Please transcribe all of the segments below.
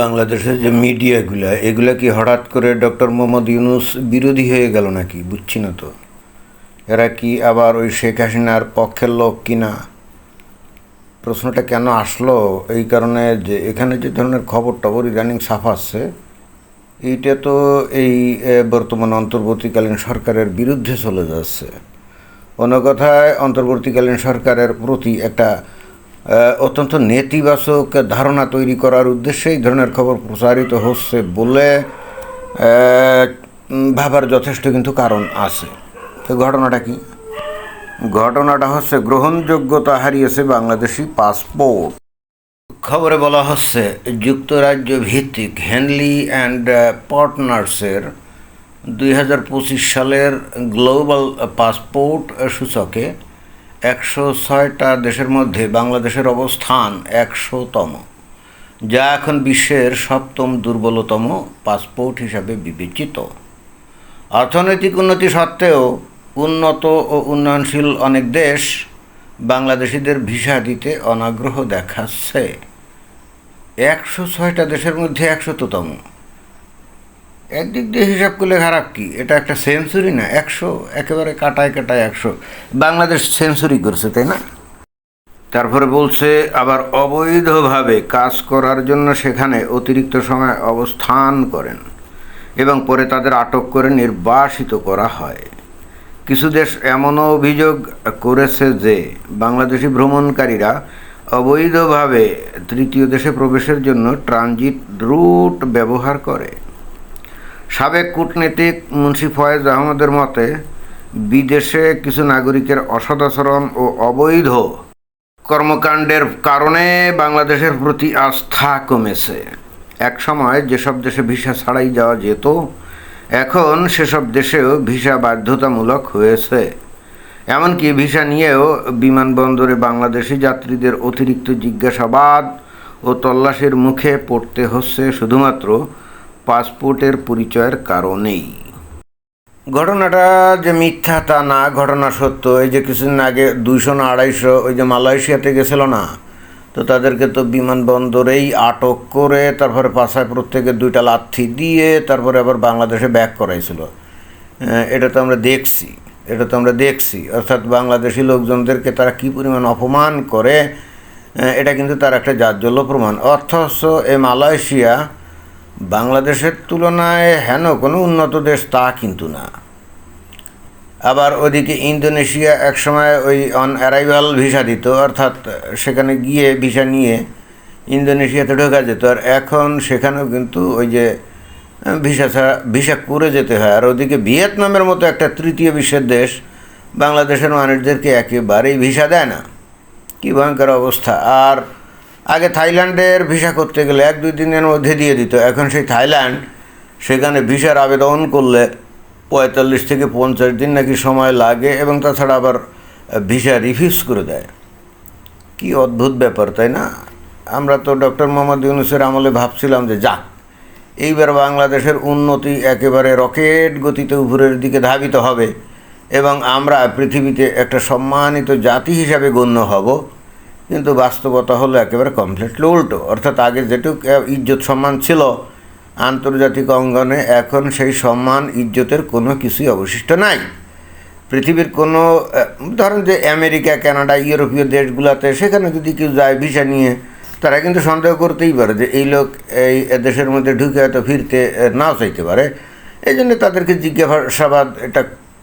বাংলাদেশের যে মিডিয়াগুলা, এগুলা কি হঠাৎ করে ডক্টর মোহাম্মদ ইউনুস বিরোধী হয়ে গেল নাকি? বুঝছি না তো। এরা কি আবার ওই শেখ হাসিনার পক্ষের লোক কিনা? প্রশ্নটা কেন আসলো? এই কারণে যে এখানে যে ধরনের খবর টবর ইদানিং ছাপাচ্ছে এইটা তো এই বর্তমান অন্তর্বর্তীকালীন সরকারের বিরুদ্ধে চলে যাচ্ছে। অন্য কথায়, অন্তর্বর্তীকালীন সরকারের প্রতি একটা অত্যন্ত নেতিবাচক ধারণা তৈরি করার উদ্দেশ্যে এই ধরনের খবর প্রচারিত হচ্ছে বলে ভাবার যথেষ্ট কিন্তু কারণ আছে। তো ঘটনাটা কি? ঘটনাটা হচ্ছে গ্রহণযোগ্যতা হারিয়েছে বাংলাদেশি পাসপোর্ট। খবরে বলা হচ্ছে, যুক্তরাজ্য ভিত্তিক হেনলি অ্যান্ড পার্টনার্সের দুই হাজার পঁচিশ সালের গ্লোবাল পাসপোর্ট সূচকে একশো ছয়টা দেশের মধ্যে বাংলাদেশের অবস্থান একশোতম, যা এখন বিশ্বের সপ্তম দুর্বলতম পাসপোর্ট হিসাবে বিবেচিত। অর্থনৈতিক উন্নতি সত্ত্বেও উন্নত ও উন্নয়নশীল অনেক দেশ বাংলাদেশিদের ভিসা দিতে অনাগ্রহ দেখাচ্ছে। একশো ছয়টা দেশের মধ্যে একশোতম। একদিক দিয়ে হিসাব করলে খারাপ কি? এটা একটা সেঞ্চুরি না, একশো, একেবারে কাটায় কাটায় একশো। বাংলাদেশ সেঞ্চুরি করছে, তাই না? তারপরে বলছে, আবার অবৈধভাবে কাজ করার জন্য সেখানে অতিরিক্ত সময় অবস্থান করেন এবং পরে তাদের আটক করে নির্বাসিত করা হয়। কিছু দেশ এমনও অভিযোগ করেছে যে, বাংলাদেশি ভ্রমণকারীরা অবৈধভাবে তৃতীয় দেশে প্রবেশের জন্য ট্রানজিট রুট ব্যবহার করে। সাবেক কূটনীতিক মুন্সি ফয়েজ আহমদের মতে, বিদেশে কিছু নাগরিকের অসদাচরণ ও অবৈধ কর্মকাণ্ডের কারণে বাংলাদেশের প্রতি আস্থা কমেছে। এক সময় যেসব দেশে ভিসা ছাড়াই যাওয়া যেত, এখন সেসব দেশেও ভিসা বাধ্যতামূলক হয়েছে। এমনকি ভিসা নিয়েও বিমানবন্দরে বাংলাদেশি যাত্রীদের অতিরিক্ত জিজ্ঞাসাবাদ ও তল্লাশির মুখে পড়তে হচ্ছে শুধুমাত্র পাসপোর্টের পরিচয়ের কারণেই। ঘটনাটা যে মিথ্যা তা না, ঘটনা সত্য, এই যে কিছুদিন আগে দুইশো না আড়াইশো ওই যে মালয়েশিয়াতে গেছিল না, তো তাদেরকে তো বিমানবন্দরেই আটক করে তারপরে পাশায় প্রত্যেকে দুইটা লাথি দিয়ে তারপরে আবার বাংলাদেশে ব্যাক করাইছিল। এটা তো আমরা দেখছি, এটা তো আমরা দেখছি। অর্থাৎ বাংলাদেশি লোকজনদেরকে তারা কী পরিমাণ অপমান করে এটা কিন্তু তার একটা জাজ্জল্য প্রমাণ। অথচ এ মালয়েশিয়া বাংলাদেশের তুলনায় হেন কোনো উন্নত দেশ তা কিন্তু না। আবার ওদিকে ইন্দোনেশিয়া একসময় ওই অন অ্যারাইভাল ভিসা দিত, অর্থাৎ সেখানে গিয়ে ভিসা নিয়ে ইন্দোনেশিয়াতে ঢোকা যেত, আর এখন সেখানেও কিন্তু ওই যে ভিসা ছাড়া ভিসা করে যেতে হয়। আর ওদিকে ভিয়েতনামের মতো একটা তৃতীয় বিশ্বের দেশ, বাংলাদেশের মানুষদেরকে একেবারেই ভিসা দেয় না। কী ভয়ঙ্কর অবস্থা। আর আগে থাইল্যান্ডের ভিসা করতে গেলে এক দুই দিনের মধ্যে দিয়ে দিত। এখন সেই থাইল্যান্ড, সেখানে ভিসার আবেদন করলে পঁয়তাল্লিশ থেকে পঞ্চাশ দিন নাকি সময় লাগে এবং তাছাড়া আবার ভিসা রিফিউজ করে দেয়। কি অদ্ভুত ব্যাপার, তাই না? আমরা তো ডক্টর মোহাম্মদ ইউনুসের আমলে ভাবছিলাম যে যাক, এইবার বাংলাদেশের উন্নতি একেবারে রকেট গতিতে উপরের দিকে ধাবিত হবে এবং আমরা পৃথিবীতে একটা সম্মানিত জাতি হিসাবে গণ্য হব। কিন্তু বাস্তবতা হলো একেবারে কমপ্লিটলি উল্টো। অর্থাৎ আগে যেটুক ইজ্জত সম্মান ছিল, আন্তর্জাতিক অঙ্গনে এখন সেই সম্মান, ইজ্জতের কোনো কিছুই অবশিষ্ট নাই। পৃথিবীর কোনো ধরেন যে আমেরিকা, কানাডা, ইউরোপীয় দেশগুলোতে সেখানে যদি কেউ যায় ভিসা নিয়ে, তারা কিন্তু সন্দেহ করতেই পারে যে এই লোক এই দেশের মধ্যে ঢুকে হয়তো ফিরতে নাও চাইতে পারে। এই জন্য তাদেরকে জিজ্ঞাসাবাদ এটা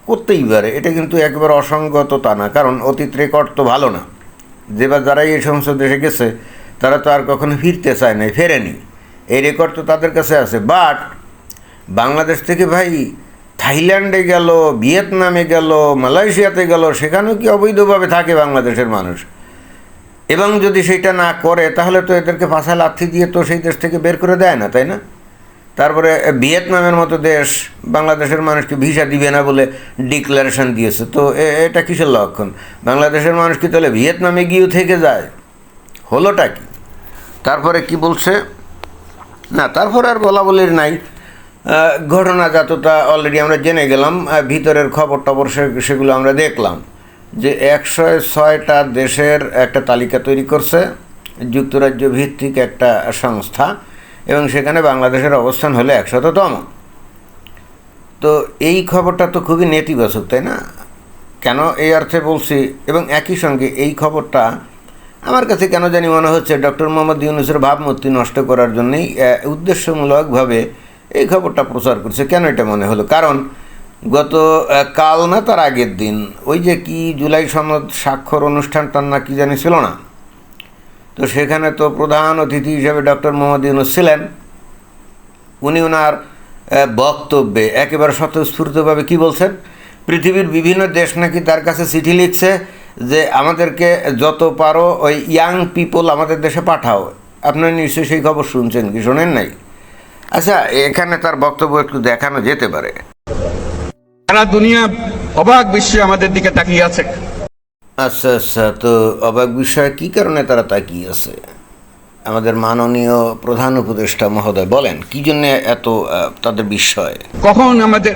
করতেই পারে। এটা কিন্তু একেবারে অসঙ্গত তা না, কারণ অতীত রেকর্ড তো ভালো না। যেবার যারা এই সমস্ত দেশে গেছে, তারা তো আর কখনো ফিরতে চায় নাই, ফেরেনি। এই রেকর্ড তো তাদের কাছে আছে। বাট বাংলাদেশ থেকে ভাই থাইল্যান্ডে গেল, ভিয়েতনামে গেল, মালয়েশিয়াতে গেল, সেখানেও কি অবৈধভাবে থাকে বাংলাদেশের মানুষ? এবং যদি সেটা না করে, তাহলে তো এদেরকে পাশা লাথি দিয়ে তো সেই দেশ থেকে বের করে দেয় না, তাই না? তারপরে ভিয়েতনামের মতো দেশ, বাংলাদেশের মানুষকে ভিসা দিবে না বলে ডিক্লারেশন দিয়েছে। তো এটা কিসের লক্ষণ? বাংলাদেশের মানুষ কি তাহলে ভিয়েতনামে গিয়েও থেকে যায়? হলোটা কি? তারপরে কি বলছে? না, তারপর আর বলা বলির নাই। ঘটনা যতটা অলরেডি আমরা জেনে গেলাম। ভিতরের খবর টবর সেগুলো আমরা দেখলাম। যে একশো ছয়টা দেশের একটা তালিকা তৈরি করছে। যুক্তরাজ্য ভিত্তিক একটা সংস্থা। এবং সেখানে বাংলাদেশের অবস্থান হলো একশততম। তো এই খবরটা তো খুবই নেতিবাচক, তাই না? কেন এই অর্থে বলছি? এবং একই সঙ্গে এই খবরটা আমার কাছে কেন জানি মনে হচ্ছে ডক্টর মোহাম্মদ ইউনুসের ভাবমূর্তি নষ্ট করার জন্যই উদ্দেশ্যমূলকভাবে এই খবরটা প্রচার করছে। কেন এটা মনে হলো? কারণ গত কাল না তার আগের দিন, ওই যে কি জুলাই সনদ স্বাক্ষর অনুষ্ঠানটার না কি জানি ছিল না? তো সেখানে তো প্রধান অতিথি হিসেবে ডক্টর মোহাম্মদ ইউনুস ছিলেন। উনি ওনার বক্তব্যে একেবারে স্বতঃস্ফূর্তভাবে কি বলছেন? পৃথিবীর বিভিন্ন দেশ নাকি তার কাছে চিঠি লিখছে যে আমাদেরকে যত পারো ওই ইয়াং পিপল আমাদের দেশে পাঠাও। আপনারা নিশ্চয়ই সেই খবর শুনছেন কি শোনেন নাই? আচ্ছা এখানে তার বক্তব্য একটু দেখানো যেতে পারে। সারা দুনিয়া অবাক বিশ্বে আমাদের দিকে তাকিয়ে আছে। আচ্ছা আচ্ছা তো অবাক বিষয় কি কারণে তারা তাকিয়ে আছে? আমাদের মাননীয় প্রধান উপদেষ্টা মহোদয় বলেন কি জন্য এত তাদের বিস্ময়? কখন আমাদের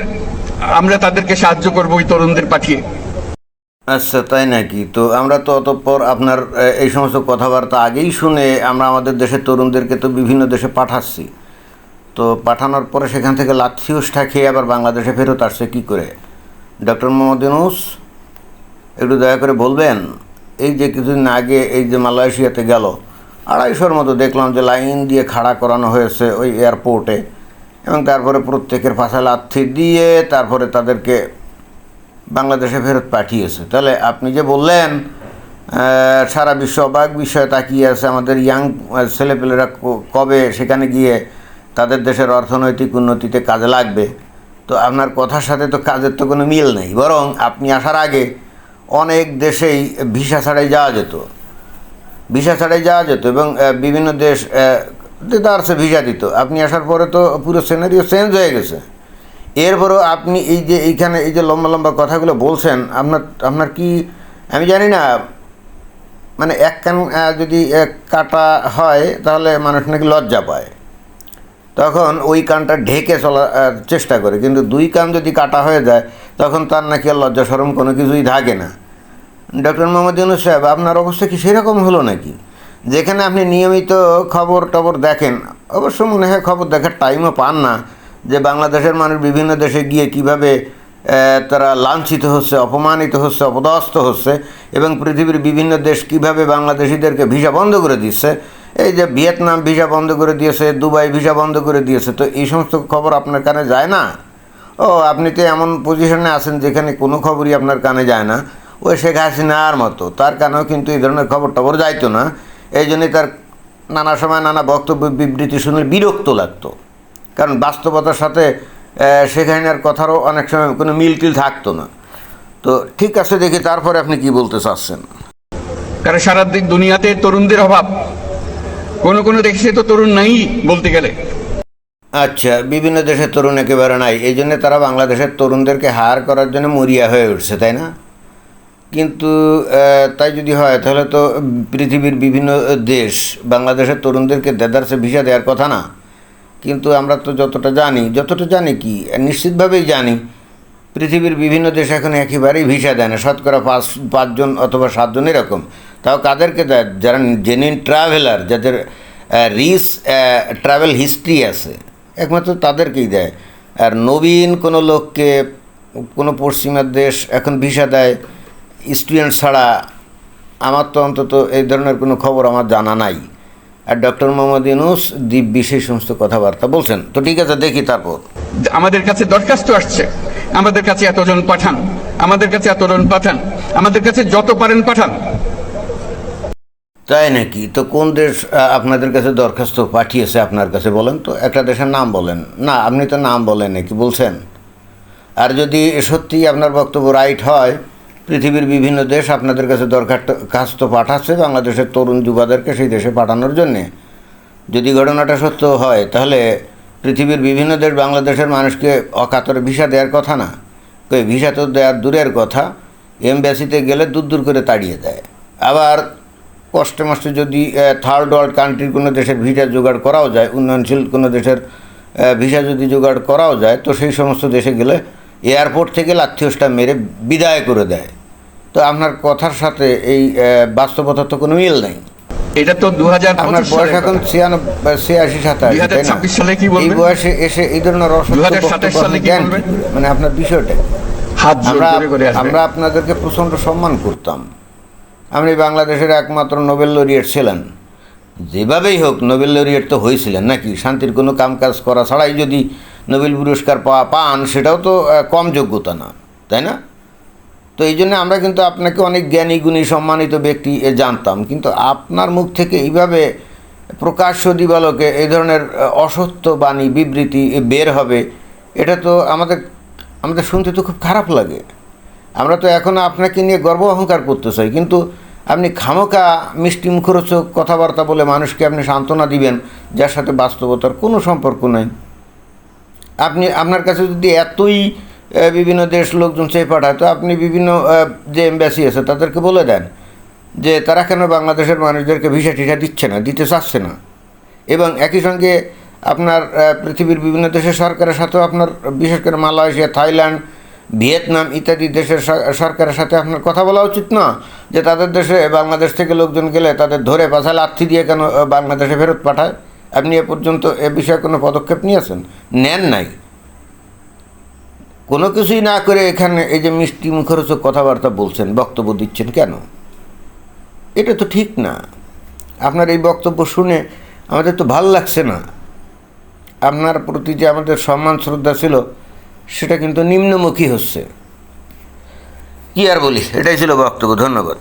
আমরা তাদেরকে সাহায্য করব ওই তরুণদের পাঠিয়ে? আচ্ছা তাই নাকি? তো আমরা তো অতঃপর আপনার এই সমস্ত কথাবার্তা আগেই শুনে আমরা আমাদের দেশের তরুণদেরকে তো বিভিন্ন দেশে পাঠাচ্ছি। তো পাঠানোর পরে সেখান থেকে লাথিউসটা খেয়ে আবার বাংলাদেশে ফেরত আসছে কি করে? ডক্টর মোহাম্মদ ইউনুস? একটু দয়া করে বলবেন? এই যে কিছুদিন আগে এই যে মালয়েশিয়াতে গেল, আড়াইশোর মতো দেখলাম যে লাইন দিয়ে খাড়া করানো হয়েছে ওই এয়ারপোর্টে এবং তারপরে প্রত্যেকের পাশে লাথি দিয়ে তারপরে তাদেরকে বাংলাদেশে ফেরত পাঠিয়েছে। তাহলে আপনি যে বললেন সারা বিশ্ব অবাক বিষয়ে তাকিয়ে আছে আমাদের ইয়াং ছেলেপেলেরা কবে সেখানে গিয়ে তাদের দেশের অর্থনৈতিক উন্নতিতে কাজে লাগবে? তো আপনার কথার সাথে তো কাজের তো কোনো মিল নেই। বরং আপনি আসার আগে অনেক দেশেই ভিসা ছাড়াই যাওয়া যেত। ভিসা ছাড়াই যাওয়া যেত এবং বিভিন্ন দেশ দিতে ভিসা দিত। আপনি আসার পরে তো পুরো সিনারিও চেঞ্জ হয়ে গেছে। এরপরও আপনি এই যে এইখানে এই যে লম্বা লম্বা কথাগুলো বলছেন, আপনার আপনার কি, আমি জানি না মানে এক কান যদি কাটা হয়, তাহলে মানুষ নাকি লজ্জা পায়। তখন ওই কানটা ঢেকে চলার চেষ্টা করে। কিন্তু দুই কান যদি কাটা হয়ে যায় তখন তার নাকি আর লজ্জা সরম কোনো কিছুই থাকে না। ডক্টর মোহাম্মদ ইউনুস সাহেব, আপনার অবস্থা কি সেরকম হলো নাকি? যেখানে আপনি নিয়মিত খবর টবর দেখেন, অবশ্য মনে হয় খবর দেখার টাইমও পান না যে বাংলাদেশের মানুষ বিভিন্ন দেশে গিয়ে কীভাবে তারা লাঞ্ছিত হচ্ছে, অপমানিত হচ্ছে, অপদস্থ হচ্ছে এবং পৃথিবীর বিভিন্ন দেশ কীভাবে বাংলাদেশিদেরকে ভিসা বন্ধ করে দিচ্ছে। এই যে ভিয়েতনাম ভিসা বন্ধ করে দিয়েছে, দুবাই ভিসা বন্ধ করে দিয়েছে, তো এই সমস্ত খবর আপনার কানে যায় না? ও, আপনি তো এমন পজিশনে আছেন যেখানে কোনো খবরই আপনার কানে যায় না। ওই শেখ হাসিনার মতো। তার কানেও কিন্তু এই ধরনের খবর টবর যাইতো না। এই জন্যই তার নানা সময় নানা বক্তব্য, বিবৃতি শুনে বিরক্ত লাগতো। কারণ বাস্তবতার সাথে শেখ হাসিনার কথারও অনেক সময় কোনো মিল টিল থাকতো না। তো ঠিক আছে দেখি তারপরে আপনি কি বলতে চাচ্ছেন। কারণ সারাদিক দুনিয়াতে তরুণদের অভাব। কোনো কোনো দেশে তো তরুণ নাই বলতে গেলে। আচ্ছা বিভিন্ন দেশের তরুণ একেবারে নাই। এই জন্য তারা বাংলাদেশের তরুণদেরকে হার করার জন্য মরিয়া হয়ে উঠছে, তাই না? কিন্তু তাই যদি হয়, তাহলে তো পৃথিবীর বিভিন্ন দেশ বাংলাদেশের তরুণদেরকে দেদারসে ভিসা দেওয়ার কথা না। কিন্তু আমরা তো যতটা জানি যতটা জানি কি, নিশ্চিতভাবেই জানি, পৃথিবীর বিভিন্ন দেশ এখন একেবারেই ভিসা দেয় না। শতকরা পাঁচ, পাঁচজন অথবা সাতজন এরকম। তাও কাদেরকে দেয়? যারা জেনুইন ট্রাভেলার যাদের রিস ট্রাভেল হিস্ট্রি আছে। একমাত্র তাদেরকেই দেয়। আর নবীন কোনো লোককে, কোনো পশ্চিমা দেশ এখন ভিসা দেয় স্টুডেন্ট ছাড়া, আমার তো অন্তত এই ধরনের কোনো খবর আমার জানা নাই। আর ডক্টর মোহাম্মদ ইউনুস দ্বীপ বিশেষ সমস্ত কথাবার্তা বলছেন। তো ঠিক আছে, দেখি তারপর। আমাদের কাছে দরখাস্ত আসছে। আমাদের কাছে এতজন পাঠান। আমাদের কাছে এতজন পাঠান। আমাদের কাছে যত পারেন পাঠান। তাই নাকি? তো কোন দেশ আপনাদের কাছে দরখাস্ত পাঠিয়েছে আপনার কাছে বলেন তো? একটা দেশের নাম বলেন। না, আপনি তো নাম বলেন নাকি? বলছেন। আর যদি সত্যিই আপনার বক্তব্য রাইট হয়, পৃথিবীর বিভিন্ন দেশ আপনাদের কাছে দরখাস্ত পাঠাচ্ছে বাংলাদেশের তরুণ যুবাদেরকে সেই দেশে পাঠানোর জন্যে। যদি ঘটনাটা সত্য হয়, তাহলে পৃথিবীর বিভিন্ন দেশ বাংলাদেশের মানুষকে অকাতরে ভিসা দেওয়ার কথা না। ভিসা তো দেওয়ার দূরের কথা। এমব্যাসিতে গেলে দূর দূর করে তাড়িয়ে দেয়। আবার কষ্টে মষ্টে যদি থার্ড ওয়ার্ল্ড কান্ট্রির কোনো দেশের ভিসা জোগাড় করাও যায় উন্নয়নশীল কোনো দেশের ভিসা যদি জোগাড় করাও যায় তো সেই সমস্ত দেশে গেলে এয়ারপোর্ট থেকে লাথিওসটা মেরে বিদায় করে দেয়। তো আপনার কথার সাথে এই বাস্তবতার তো কোনো মিল নেই। এটা তো দু হাজার আপনার বয়স এখন ছিয়ানব্বই ছিয়াশি সাতাশি তাই না? 2026 সালে কি এই বয়সে এসে এই ধরনের অসত্য 2027 বক্তব্য সালে আপনি কি দেন বলবেন? কি? মানে আপনার বিষয়টা। আমরা আপনাদেরকে প্রচণ্ড সম্মান করতাম। আপনি বাংলাদেশের একমাত্র নোবেল লরিয়েট ছিলেন যেভাবেই হোক নোবেল লরিয়েট তো হয়েছিলেন নাকি? শান্তির কোনো কামকাজ করা ছাড়াই যদি নোবেল পুরস্কার পাওয়া পান, সেটাও তো কম যোগ্যতা না, তাই না? তো এই জন্য আমরা কিন্তু আপনাকে অনেক জ্ঞানী, গুণী, সম্মানিত ব্যক্তি এ জানতাম। কিন্তু আপনার মুখ থেকে এইভাবে প্রকাশ্য দিবালোকে এই ধরনের অসত্য বাণী, বিবৃতি বের হবে, এটা তো আমাদের আমাদের শুনতে তো খুব খারাপ লাগে। আমরা তো এখন আপনাকে নিয়ে গর্ব অহংকার করতে চাই কিন্তু আপনি খামোকা মিষ্টি মুখরোচক কথাবার্তা বলে মানুষকে আপনি সান্ত্বনা দিবেন, যার সাথে বাস্তবতার কোনো সম্পর্ক নাই। আপনি, আপনার কাছে যদি এতই বিভিন্ন দেশ লোকজন চেয়ে পাঠায়, তো আপনি বিভিন্ন যে এম্বাসি আছে তাদেরকে বলে দেন যে তারা কেন বাংলাদেশের মানুষদেরকে ভিসা টিসা দিচ্ছে না, দিতে চাচ্ছে না। এবং একই সঙ্গে আপনার পৃথিবীর বিভিন্ন দেশের সরকারের সাথেও আপনার, বিশেষ করে মালয়েশিয়া, থাইল্যান্ড ভিয়েতনাম ইত্যাদি দেশের সরকারের সাথে আপনার কথা বলা উচিত না, যে তাদের দেশে বাংলাদেশ থেকে লোকজন গেলে তাদের ধরে পাশা লাথি দিয়ে কেন বাংলাদেশে ফেরত পাঠায়? আপনি এ পর্যন্ত এ বিষয়ে কোনো পদক্ষেপ নিয়েছেন? নেন নাই। কোনো কিছুই না করে এখানে এই যে মিষ্টি মুখরোচক কথাবার্তা বলছেন, বক্তব্য দিচ্ছেন কেন? এটা তো ঠিক না। আপনার এই বক্তব্য শুনে আমাদের তো ভালো লাগছে না। আপনার প্রতি যে আমাদের সম্মান, শ্রদ্ধা ছিল সেটা কিন্তু নিম্নমুখী হচ্ছে। কি আর বলি? এটাই ছিল বক্তব্য ধন্যবাদ।